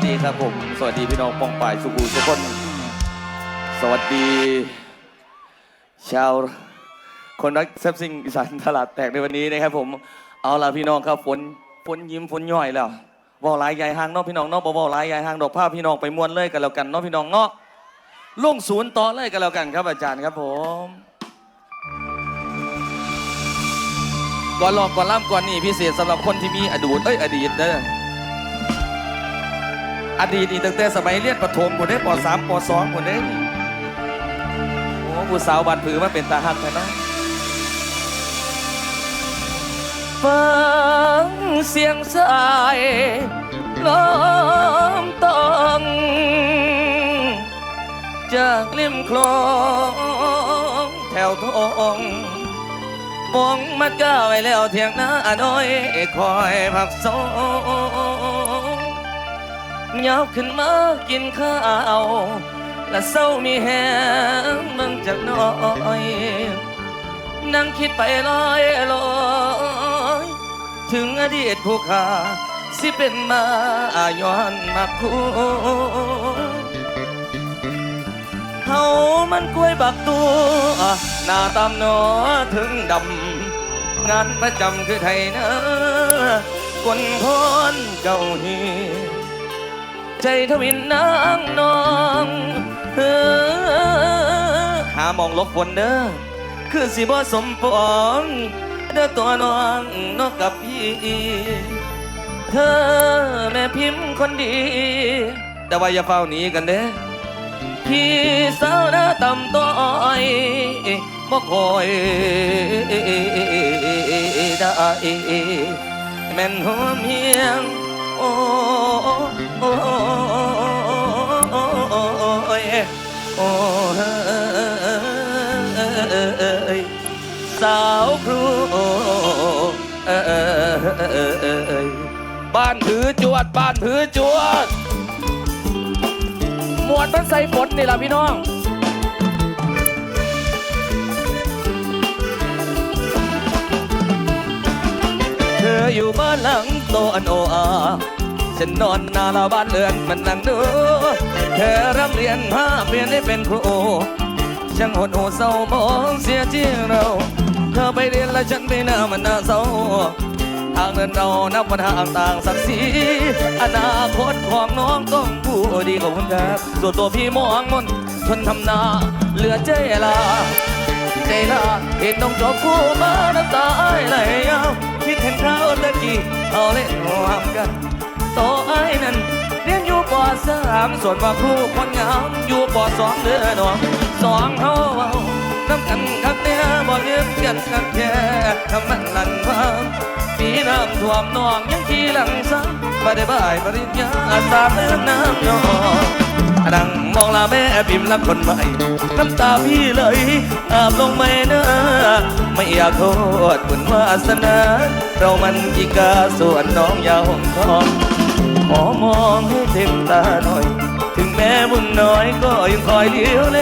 วัสดีครับผม สวัสดีพี่น้องปองป่ายสุขุทุกคน สวัสดี ชาวคนรักแซบซิงอีสานตลาดแตกในวันนี้นะครับผม เอาล่ะพี่น้องครับฝนฝนยิ้มฝนย่อยแล้วเว่าหลายใหญ่ห้างนอกพี่น้องนอกบ่เว้าหลายใหญ่ห้างดอกผ้าพี่น้องไปม้วนเลยกันแล้วกันนอกพี่น้องเนาะลงศูนย์ต่อเลยกันแล้วกันครับอาจารย์ครับผมก่อนลองก่อนล่ำก่อนนี่พิเศษสำหรับคนที่มีอดีตเอ้ยอดีตเด้อ อดีตนี่ตั้งแต่สมัยเรียนประถมคนได้ปสามปสองคนได้โอ้ผู้สาวบันผือมาเป็นตาหักแต่นะฟังเสียงสายล้อมตองจากริมคลองแถวทองมองมัดก้าไว้แล้วเทียงหน้าน้อยคอยพักสอง ยับขึ้นมากินข้าวและเศร้ามีแหงเบิ่งจากน้อยนั่งคิดไปลอยลอยถึงอดีตผู้ขาสิเป็นมาย้อนมาคู่เฮามันกล้วยบักตัวหน้าตามหนอถึงดำ งานประจำคือไทยนะคนคนเก่าฮี ใจทวินนางนองเออหามองลบฝนเด้อคือสิบ่สมปองเด้อตัวน้องนอกกับพี่เธอแม่พิมพ์คนดี แต่ว่าอย่าเฝ้าหนีกันเด้อพี่สาวหน้าต่ำต้อยบ่คอยได้แม่นหัวเมียงโอ้ โอ้โอ้ยโอ้ยสาวครูเอ้ยบ้านถือจวด บ้านถือจวด หมวดมันใส่ฝนนี่ล่ะพี่น้องเธออยู่บ้านหลังโตอันโออา ฉันนอนนาลาบ้านเรือนมันนั่งดู เธอรับเรียนผ้าเปลี่ยนให้เป็นครูช่างหดหูเศร้ามองเสียจริงเรา เธอไปเรียนแล้วฉันไปหน้ามันน่าเศร้า ทางเดินเรานับวันห่างต่างศักดิ์ศรีอนาคตของน้องต้องผู้ดีของคุณครับส่วนตัวพี่มองมนทนทำนาเหลือใจลาใจลาเห็นน้องจบคู่มาน้ำตาไอ้ไหลยาวคิดเห็นเขาตะกี้เอาเล่นหวามกัน ตไอ้นั้นเรียนอยู่ปสามส่วนว่าครูคนงามอยู่ปสองเดือนน้องสองเฮาเว้าน้ำกันคักเนี่ยบ่เยืมกันคักแค่ทำมันลันฟังปีน้ำท่วมน้องยังขี่หลังซ้ำบ่ได้บ่ายปริญญาสามเดือนน้ำย้อนดังมองลาแม่พิมพ์รับคนใหม่น้ำตาพี่เลยอาบลงไม่เนอะไม่อยากโทษบุญวาสนา เรามันอีกาส่วนน้องอยาวหงทอง ขอมองให้เต็มตาหน่อย ถึงแม้บุญน้อยก็ยังคอยเลี้ยวแล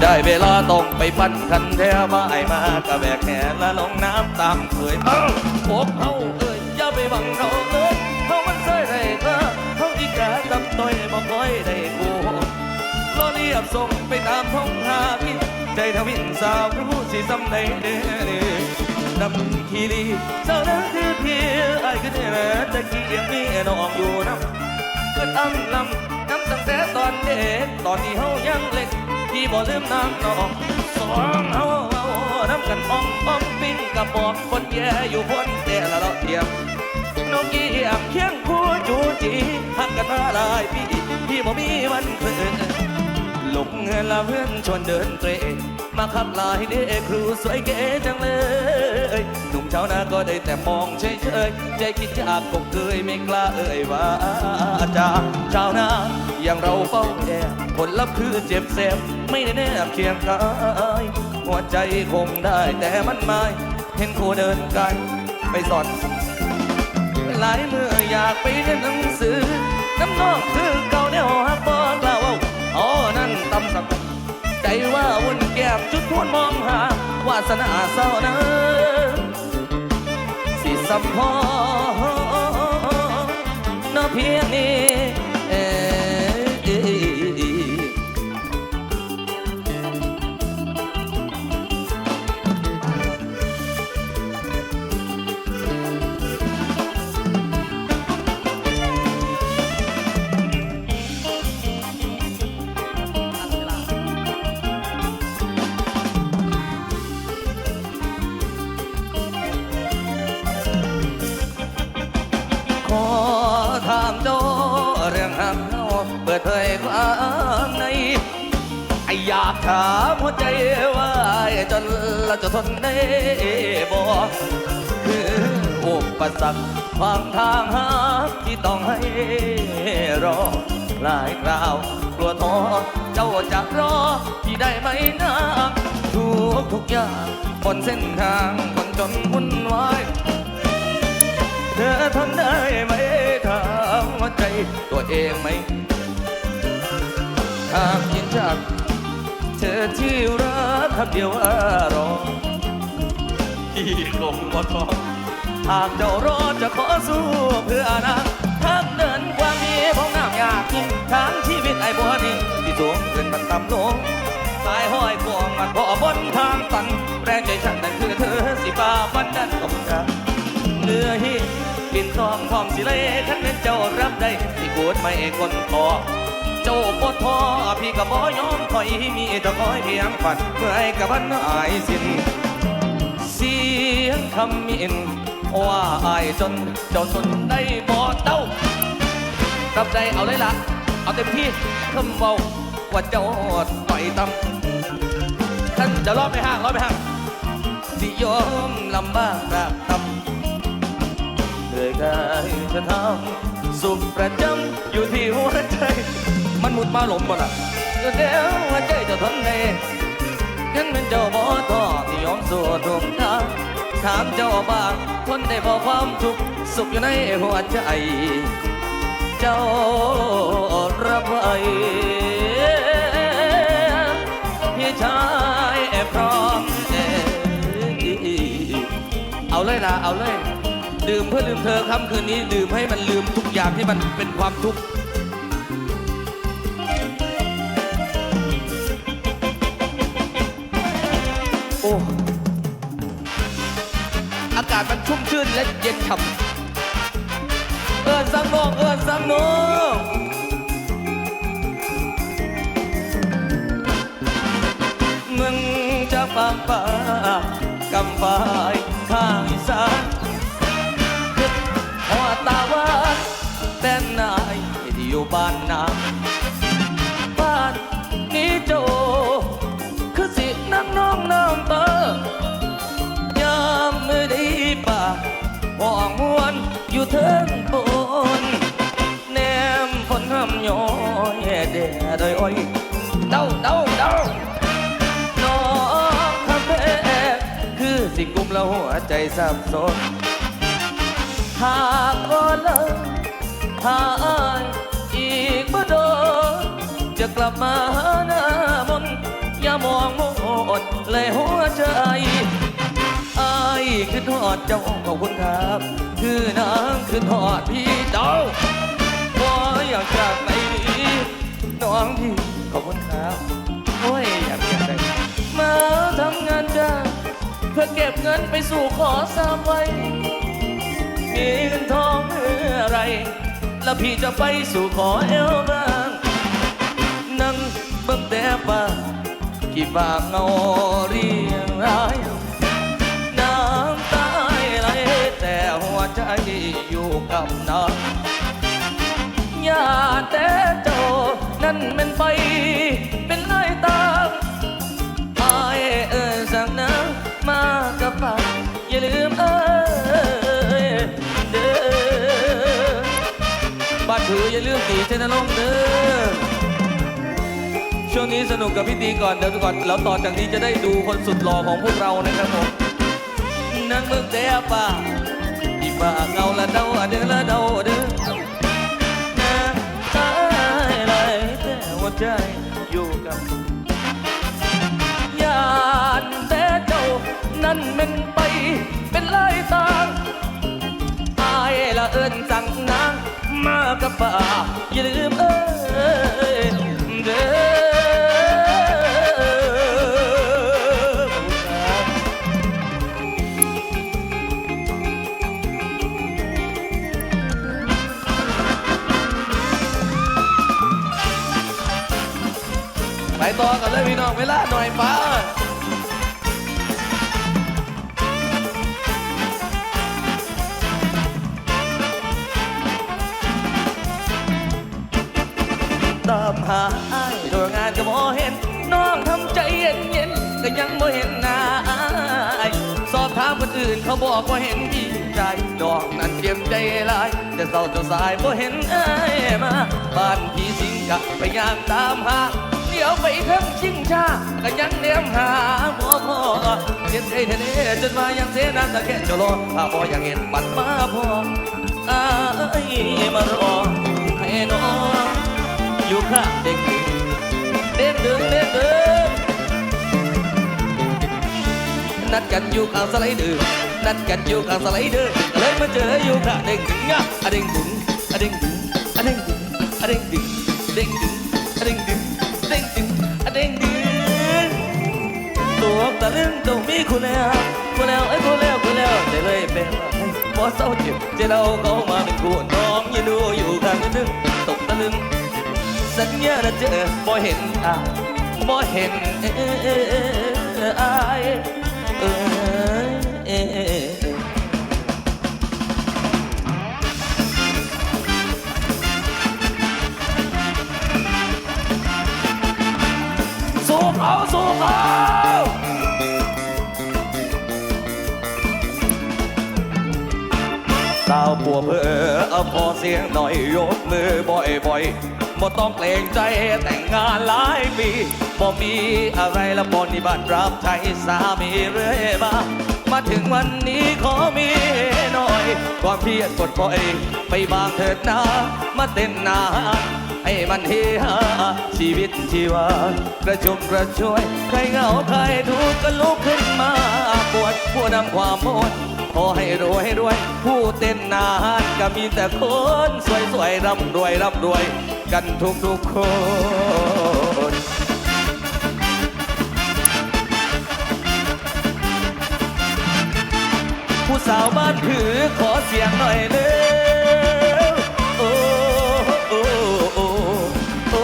ได้เวลาต้องไปปั้นคันแท้มาไอมากระแบกแขนและลงน้ำตามเคยเอ้าพบเฮาเอ้ยอย่าไปบังเราเลยเฮามันใส่ได้เธอเฮาอีกาตับต้อยบ่คอยได้กูรอเรียบส่งไปตามท้องหาพี่ใจทวินสาวรู้สิสำในเด้อ ดำขีรีเจ้านั้นคือเพียไอ้คือเนี่ยตะกี้ยังมีน้องอยู่น้ำเกิดอ้ำลำน้ำตั้งแต่ตอนเด็กตอนนี้เฮายังเล็กพี่บ่ลืมน้ำน้องสองเฮาน้ำกันอ้อมอ้อมปิ้งกับบอกคนแย่อยู่พ้นแต่ละเราเทียมนกเกียมเคียงคู่จูจีหักกันมาหลายปีพี่บ่มีวันเพื่อหลงเงินละเพื่อนชวนเดินเตร มาขับลายเด็กครูสวยเก๋จังเลย หนุ่มชาวนาก็ได้แต่มองเฉยๆใจคิดจากกบเคยไม่กล้าเอ่ยว่าจากชาวนาอย่างเราเฝ้าแย่ผลลัพธ์คือเจ็บแสบไม่ได้แนบเคียงกายหัวใจคงได้แต่มันไม่เห็นครูเดินกันไปสอนหลายเมื่ออยากไปเรียนหนังสือ น้ำนองคือเก่าแนวฮักบอกล่าวอ๋อ ใจว่าวุ่นแก้มจุดพวนมองหาวาสนาเศร้านะสิสัมพอเนอเพียงนี้ ถามหัวใจว่าจนเราจะทนได้บ่คืออุปสรรคขวางทางหาที่ต้องให้รอหลายคราวกลัวท้อเจ้าจะรอที่ได้ไหมนะทุกทุกอย่างบนเส้นทางคนจนวุ่นวายเธอทนได้ไหมถามหัวใจตัวเองไหมหากยินจาก ที่รักคำเดียวว่ารอที่คงบ่ท้อหากเจ้ารอจะขอสู้เพื่ออนาทางเดินกว่านี้พงน้ำยากยิ่งทางชีวิตไอ้บัวดินที่สูงขึ้นมันต่ำลงตายห้อยพวงมันพอบนทางตัน แรงใจฉันนั่นคือเธอสิบ้าบันดันกบกันเนื้อหินปินทองพร้อมสิเลยขันเป็นเจ้ารับได้ที่กูดไม่คนพอ เจ้าปวดพอพี่ก็บ่ยอมถอยมีเจ้าคอยเพียงฝันเมื่อให้กับวันอายสิ้นเสียงคำมินว่าอายจนเจ้าทนได้บ่เต้ารับได้เอาเลยล่ะเอาเต็มที่คำเบาว่าเจ้าต่อยตำท่านจะรอบไปห่างรอบไปห่างสิยอมลำบากรากทำเหนื่อยกายจะทำสุขประจำอยู่ที่หัวใจ มันมุดมาหลมบ่ล่ะเดี๋ยวหัวใจจะทนได้ฉันเป็นเจ้าบ่ท้อที่ยอมสู้ทุกทางถามเจ้าบ้างทนได้บ่ความทุกข์สุขอยู่ในหัวใจเจ้ารับไว้พี่ชายพร้อมเอ่เอาเลยล่ะเอาเลย ดื่มเพื่อลืมเธอค่ำคืนนี้ ดื่มให้มันลืมทุกอย่างที่มันเป็นความทุกข์ อ้อากาศมันชุ่มชื่นและเย็นฉ่ำเอินสังนองเอินสังนองมึงจะฟังป่ากำปายข้างอีสานหัวตาหวาแต่นายที่อยู่บ้านนาบ้านนี้โจ นั่งน้องน้ำตายามมือดีป่าห่องมวนอยู่เทิงบนแนมฝนห้ำย้อยแดดอยอ้อยเดาเดาเดาน้องคาเฟ่คือสิกุมล้วหัวใจสับสนหากก็เลยหาอายอีกบ่โดนจะกลับมาหาหน้า อย่ามองโมดเลยหัวใจอายคือทอดเจ้าขอบคุณครับ คือนางคือทอดพี่เจ้าว่าอยากจากไหนดีน้องพี่ขอบคุณครับ โอ้ยอยากอยากได้มาทำงานจ้าเพื่อเก็บเงินไปสู่ขอสามไว้มีเงินทองเมื่อไร แล้วพี่จะไปสู่ขอเอวบ้างนั่งเบิ่งแต่บ้าน กี่บากเงาเรียงรายน้ำตาไหลแต่หัวใจอยู่กับน้ำอย่าแต่เจ้านั่นเป็นไฟเป็นลายตามอายเอ่ยสั่งน้ำมากับปากอย่าลืมเอ่ยเด้อบ้านถืออย่าลืมตีเชนลงเด้อ ช่วงนี้สนุกกับพี่ตีก่อนเดี๋ยวก่อนแล้วต่อจากนี้จะได้ดูคนสุดหล่อของพวกเรานะครับผมนั่งเมืองแต่ป่าที่ป่าเงาละเดาเด้อละเดาเด้อน้ำตาไหลแต่หัวใจอยู่กับยานแต่เจ้านั่นเป็นไป หาอ้ายโดยงานก็บ่เห็น น้องทำใจเย็นเย็นก็ยังบ่เห็นหน้าอ้ายสอบถามคนอื่นเขาบอกว่าเห็นจริงใจดอกนั้นเจ็บใจลาย แต่เศร้าจนสายบ่เห็นอ้ายมา บ้านพี่สิงกะพยายามตามหาเดี๋ยวไปทั้งชิงชาก็ยังเลี้ยมหาพ่พ่อเจ็บใจแท้จนมายังเสียน้ำตาแค่จะรอถ้าพ่อยังเห็นปัดมาพออ้ายมารอให้น้อง อยู่ข้างเด็กเด็กดึงเด็กดึงนัดกันอยู่ข้างสไลเดอร์นัดกันอยู่ข้างสไลเดอร์เลยมาเจออยู่ข้างเด็กดึงอะเด็กดึงเด็กดึงเด็กดึงเด็กดึงเด็กดึงเด็กดึงเด้งดึงเด้งดึงตัวตะลึงต้องมีคุณแล้วคุณแล้วไอ้คุณแล้วคุณแล้วจะเลยเป็นพอเศร้าเจ็บจะเราเข้ามาเป็นคู่น้องยังดูอยู่ข้างนึงตกตะลึง สัญญานะเจอบ่เห็นอะบ่เห็นเอ้ยอายเอ้ยเอ้ยสู้เขาสู้เขาสาวปัวเพอเอาพอเสียงหน่อยยกมือบ่อยบ่อยๆ บ่ต้องเกรงใจแต่งงานหลายปีบ่มีอะไรและบ่นิบัติรับใช้สามีเรื่อยมามาถึงวันนี้ขอมีหน่อย ความเพียรกดปล่อยไปบางเถิดนามาเต้นนานให้มันเฮฮาชีวิตชีวากระชุ่มกระชวยใครเหงาใครทุกข์ก็ลุกขึ้นมาปวดผู้นำความมดขอให้รวยรวย ผู้เต้นนานก็มีแต่คน สวยสวยๆร่ำรวยร่ำรวย กันทุกทุกคนผู้สาวบ้านผือขอเสียงหน่อยเร็วโอ้โอ้โอ้โอ้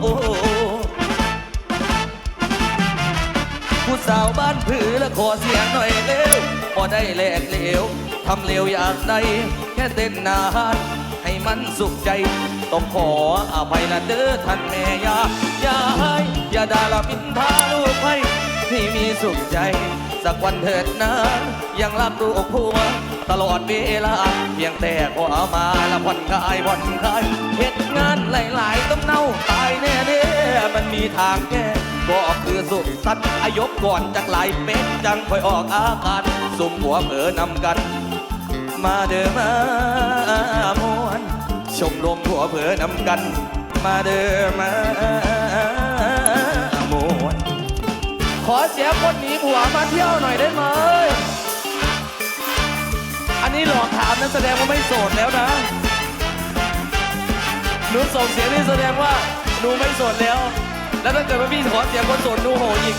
โอ้ผู้สาวบ้านผือและขอเสียงหน่อยเร็วพอได้แลกเหลวทำเลวอยางใดแค่เต้นนานให้มันสุขใจ ต้องขออภัยละเด้อท่านแม่ยาอย่าให้อย่าด่าละมินทาลูกให้ที่มีสุขใจ สักวันเถิดนะยังรักลูกผัวตลอดเวลา เพียงแต่ขอเอามาละผ่อนคลายผ่อนคลายเหตุงานหลาย ๆ ต้องเน่าตายแน่เด้มันมีทางแก้ก็คือสุขสัตว์อายกก่อนจากหลายเป็ดจังค่อยออกอาการสุ่มหัวเผลอนำกัน มาเด้อมามวน ชมรมหัวเผลอนำกัน มาเด้อมามวนขอเสียคนหนีผัวมาเที่ยวหน่อยได้ไหม อันนี้หลอกถามนั่นแสดงว่าไม่โสดแล้วนะ หนูส่งเสียงนี่แสดงว่าหนูไม่โสดแล้ว แล้วถ้าเกิดว่าพี่ขอเสียงคนโสดหนูโหอีก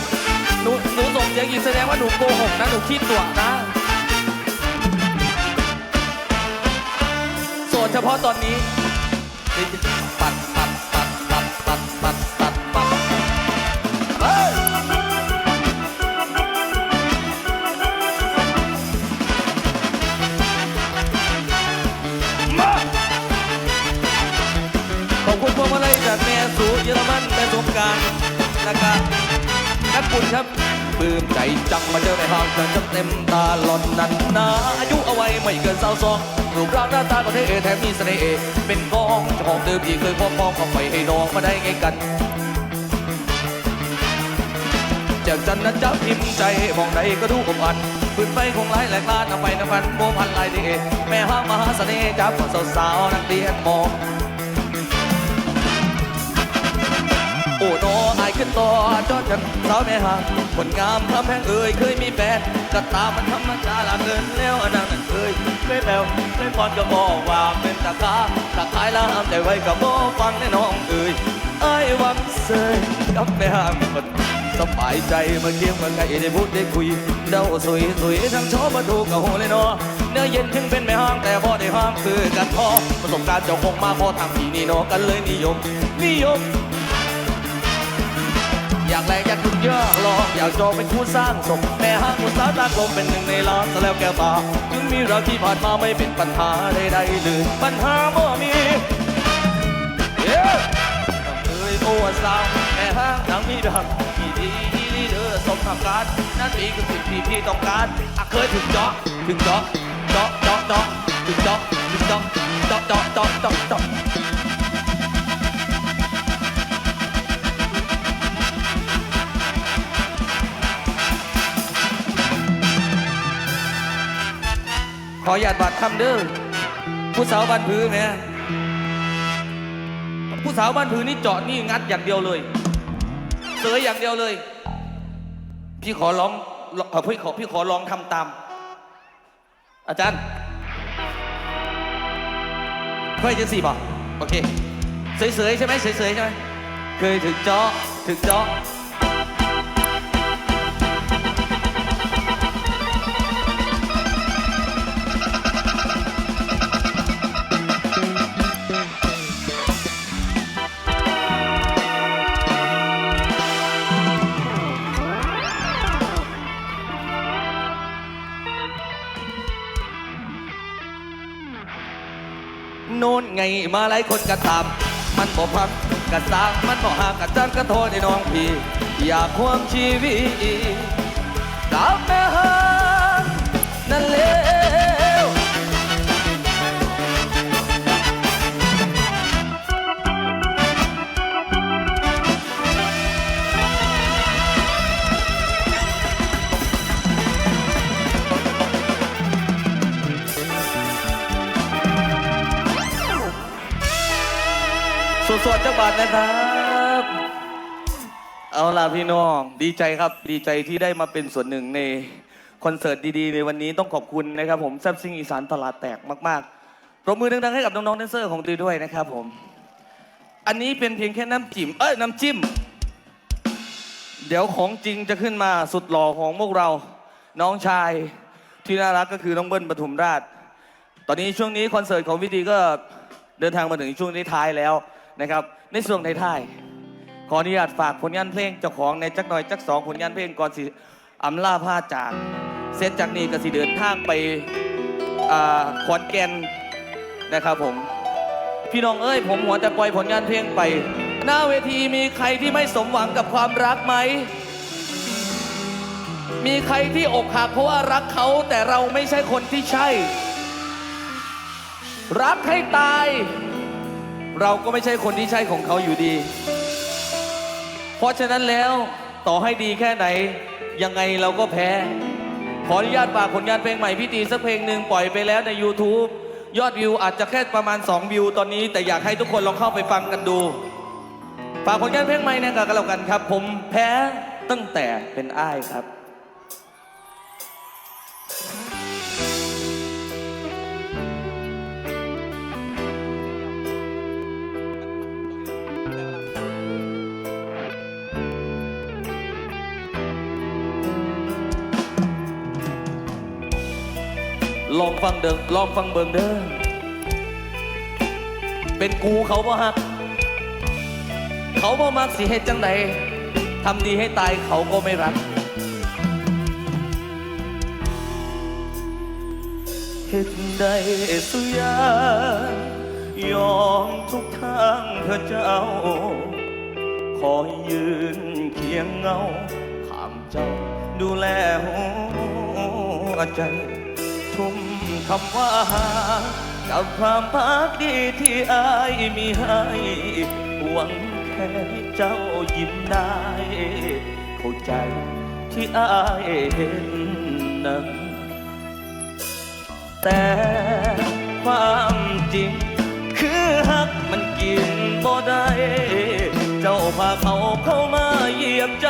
หนูหนูส่งเสียงอีกแสดงว่าหนูโกหกนะ หนูคิดตัวนะ เฉพาะตอนนี้ปัดปัดปัดปัดปัดปัดปัดปัดเฮ้ยมาขอบคุณพวงมาลัยจากแม่สูเยอรมันแม่สงกรารนะครับนักบุญครับ ปลื้มใจจังมาเจอในห้างเกินจนเต็มตาหล่อนนันนาอายุเอาไว้ไม่เกินสาวสองรูปร่างหน้าตาก็เท่แถมมีเสน่ห์เป็นกองจ้าของเดิมที่เคยพบมองก็ไม่ให้น้องมาได้ไงกันจากจันนะจับพิมพ์ใจมองใดก็ดูอบอันปืนไฟคงไล่แหลกลานนำไปน้ำพันโมพันลายดีแม่ห้างมหาเสน่ห์จับคนสาวๆนักเรียนมองโอ้โนอายขึ้นต่อจอดกันสาวแม่ห่าง คนงามคำแพงเอ่ยเคยมีแฟนก็ตามมันธรรมดาละเกินแล้วอันนั้นเคยเคยแปลวเคยพรก็บอกว่าเป็นตาคาตาขายละแต่ไว้ก็บอกฟังแน่น้องเอ่ยไอ้วังเสยกับแม่ห่างคนสบายใจเมื่อเคียงเมื่อไงได้พูดได้คุยเดาสวยสวยทั้งชอบมาดูกับโหเลยเนาะเนื้อเย็นถึงเป็นแม่ห้างแต่พอได้ห้างคือกันพอประสบการณ์เจ้าคงมาพอทางที่นี่เนาะกันเลยนิยมนิยม อยากแรงอยากทุกอยากลองอยากจองเป็นคู่สร้างสมแม่ห้างอุตสาหตากลมเป็นหนึ่งในล้านซะแล้วแกป่าถึงมีเราที่ผ่านมาไม่เป็นปัญหาใดๆเลยปัญหาบ่มี Yeah! สาวแม่ห้างนางมีดังที่ดีที่ลีเดอร์สมทำการนั่นเองคือสิ่งที่พี่ต้องการอะเคยถึงเจาะถึงเจาะเจาะเจาะเจาะถึงเจาะถึงเจาะเจาะเจาะเจาะเจาะ ขอหยาดบาดคำเด้อผู้สาวบ้านผือแม่ผู้สาวบ้านผือนี่เจาะนี่งัดอย่างเดียวเลยเสยอย่างเดียวเลย พี่ขอร้องเอ่อพี่ขอพี่ขอลองทำตาม อาจารย์เคยจะสี่ป่ะโอเคเสยๆใช่ไหมเสยๆใช่ไหมเคยถึงเจาะถึงเจาะ มาหลายคนก็ตาม มันบอกพักกะสร้างมันบอกหากกะจันกะโทษในน้องพี่ อยากควงชีวิตกับแม่ฮั สวดเจ้าบาทนะครับ เอาล่ะพี่น้องดีใจครับดีใจที่ได้มาเป็นส่วนหนึ่งในคอนเสิร์ตดีๆ ในวันนี้ต้องขอบคุณนะครับ ผมแซบซิงอีสานตลาดแตกมากๆปรบมือดังๆให้กับน้องๆแดนเซอร์ของตีด้วยนะครับผม อันนี้เป็นเพียงแค่น้ำจิ้มเอ้ยน้ำจิ้ม เดี๋ยวของจริงจะขึ้นมาสุดหล่อของพวกเรา น้องชายที่น่ารักก็คือน้องเบิ้ลปทุมราช ตอนนี้ช่วงนี้คอนเสิร์ตของวิธีก็เดินทางมาถึงช่วงท้ายแล้ว นะครับ ในช่วงท้ายๆขออนุญาตฝากผลงานเพลงเจ้าของในจักหน่อยจักสองผลงานเพลงก่อนสิอำลาผ้าจากเสร็จจากนี้ก็สิเดินทางไปอ่าขอนแก่นนะครับผม พี่น้องเอ้ย ผมหัวแต่ปล่อยผลงานเพลงไป หน้าเวทีมีใครที่ไม่สมหวังกับความรักไหม มีใครที่อกหักเพราะว่ารักเขาแต่เราไม่ใช่คนที่ใช่ รักให้ตาย เราก็ไม่ใช่คนที่ใช่ของเขาอยู่ดี เพราะฉะนั้นแล้วต่อให้ดีแค่ไหน ยังไงเราก็แพ้ ขออนุญาตฝากผลงานเพลงใหม่พี่ตีสักเพลงหนึ่งปล่อยไปแล้วใน YouTube ยอดวิวอาจจะแค่ประมาณ 2 วิวตอนนี้ แต่อยากให้ทุกคนลองเข้าไปฟังกันดู ฝากผลงานเพลงใหม่นะครับกันแล้วกันครับ ผมแพ้ตั้งแต่เป็นอ้ายครับ ลองฟังเดิมลองฟังเบิงเด้อ เป็นกูเขาบ่ฮัก เขาบ่มักสิเหตุจังใดทำดีให้ตายเขาก็ไม่รักเหตุใดสุยายอมทุกทางเธอเจ้าคอยยืนเคียงเงาข้ามเจ้าดูแลหัวใจ ทุ่มคำว่าหากับความพักดีที่อายมีให้หวังแค่เจ้ายิ้มได้ เข้าใจที่อายเห็นนั้นแต่ความจริง คือหักมันกินบ่ได้ เจ้าพาเขาเข้ามาเยียบใจ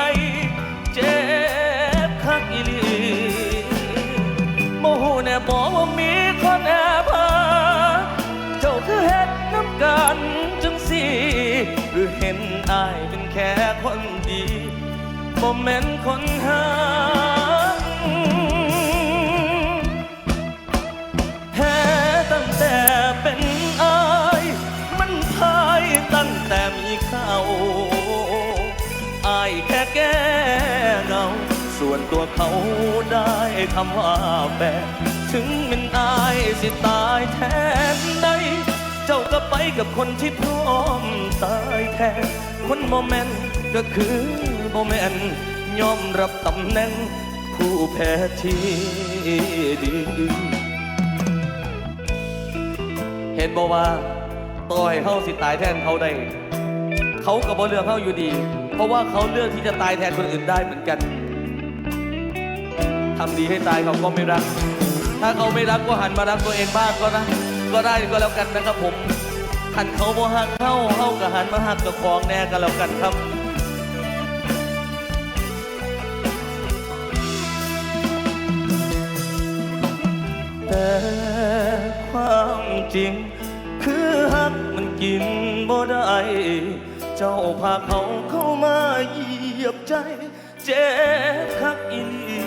แม่นคนหาแพ้ตั้งแต่เป็นอาย มันพายตั้งแต่มีเขาอายแค่แก้เงา ส่วนตัวเขาได้คำว่าแบกถึงเป็นอายสิตายแทนใดเจ้าก็ไปกับคนที่พร้อมตายแทนคนโมเมนต์ก็คือ โมเมนยอมรับตำแหน่งผู้แพ้ที่ดีเห็นบอกว่าต่อยเขาสิตายแทนเขาได้ เขากับบ่เลือกเขาอยู่ดี เพราะว่าเขาเลือกที่จะตายแทนคนอื่นได้เหมือนกันทำดีให้ตายเขาก็ไม่รัก ถ้าเขาไม่รักก็หันมารักตัวเองบ้างก็นะ ก็ได้ก็แล้วกันนะครับผมหันเขาบ่หักเข้าเข้ากับหันมาหักกับของแน่ก็แล้วกันครับ จริง คือหักมันกินบ่ได้ เจ้าพาเขาเข้ามาเหยียบใจ เจ็บคักอีลี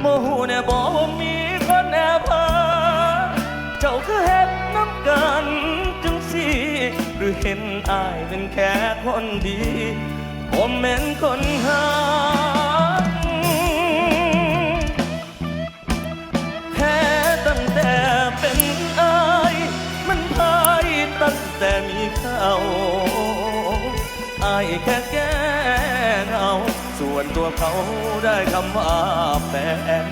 โมโหแน่บอกว่ามีคนแอบพาเจ้าคือเห็นน้ำกันจังสิหรือเห็นอายเป็นแค่คนดีผมเป็นคนหัก แค่แก้เหงาส่วนตัวเขาได้คำว่าแฟน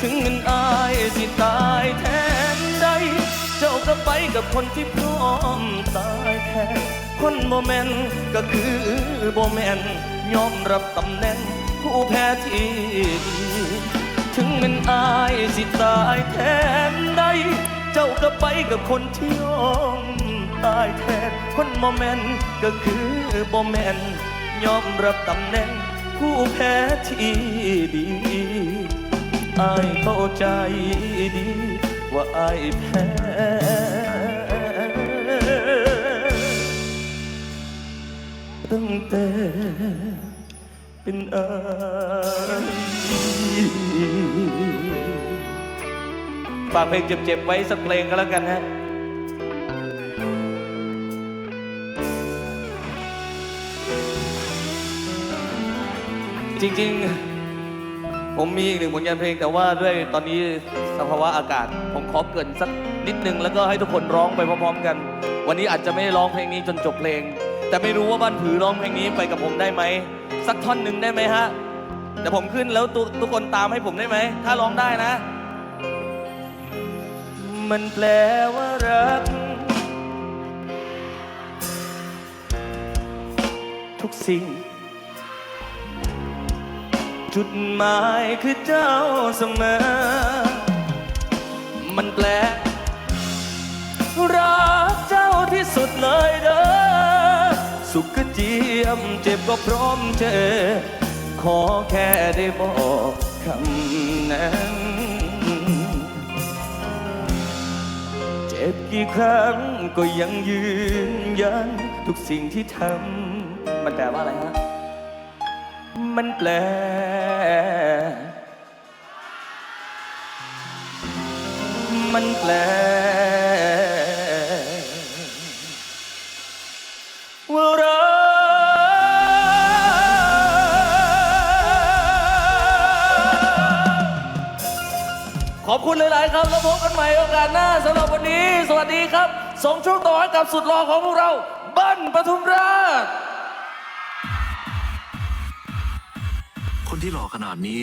ถึงเงินอายสิตายแทนใด เจ้าก็ไปกับคนที่พร้อมตายแทนคนโมเมนก็คือโมเมนยอมรับตำแหน่งผู้แพ้ที่ดีถึงมันอายสิตายแทนใด เจ้าก็ไปกับคนที่ยอม ตายแทนคนโมเมนก็คือโมเมนยอมรับตำแหน่งผู้แพ้ที่ดีอายเข้าใจดี ว่าอายแพ้ตั้งแต่เป็นอายฝากเพลงเจ็บๆไว้สักเพลงก็แล้วกันฮะ จริงๆ ผมมีอีกหนึ่งผลงานเพลง แต่ว่าด้วยตอนนี้สภาวะอากาศ ผมขอเกรินสักนิดนึง แล้วก็ให้ทุกคนร้องไปพร้อมๆกัน วันนี้อาจจะไม่ได้ร้องเพลงนี้จนจบเพลง แต่ไม่รู้ว่าบ้านผือร้องเพลงนี้ไปกับผมได้ไหมสักท่อนหนึ่งได้ไหมฮะเดี๋ยวผมขึ้นแล้วทุกทุกคนตามให้ผมได้ไหมถ้าร้องได้นะ มันแปลว่ารัก ทุกสิ่ง จุดหมายคือเจ้าเสมอ มันแปลรักเจ้าที่สุดเลยเด้อ สุขก็เจียมเจ็บก็พร้อมเจอ ขอแค่ได้บอกคำนั้นเจ็บกี่ครั้งก็ยังยืนยัน ทุกสิ่งที่ทำ มันแปลว่าอะไรฮะ มันแปลมันแปลว่ารักขอบคุณหลาย ๆ ครับ แล้วพบกันใหม่โอกาสหน้าสำหรับวันนี้ สวัสดีครับ ส่งช่วงต่อให้กับสุดหล่อของพวกเราเบิ้ลปทุมราช ที่หล่อขนาดนี้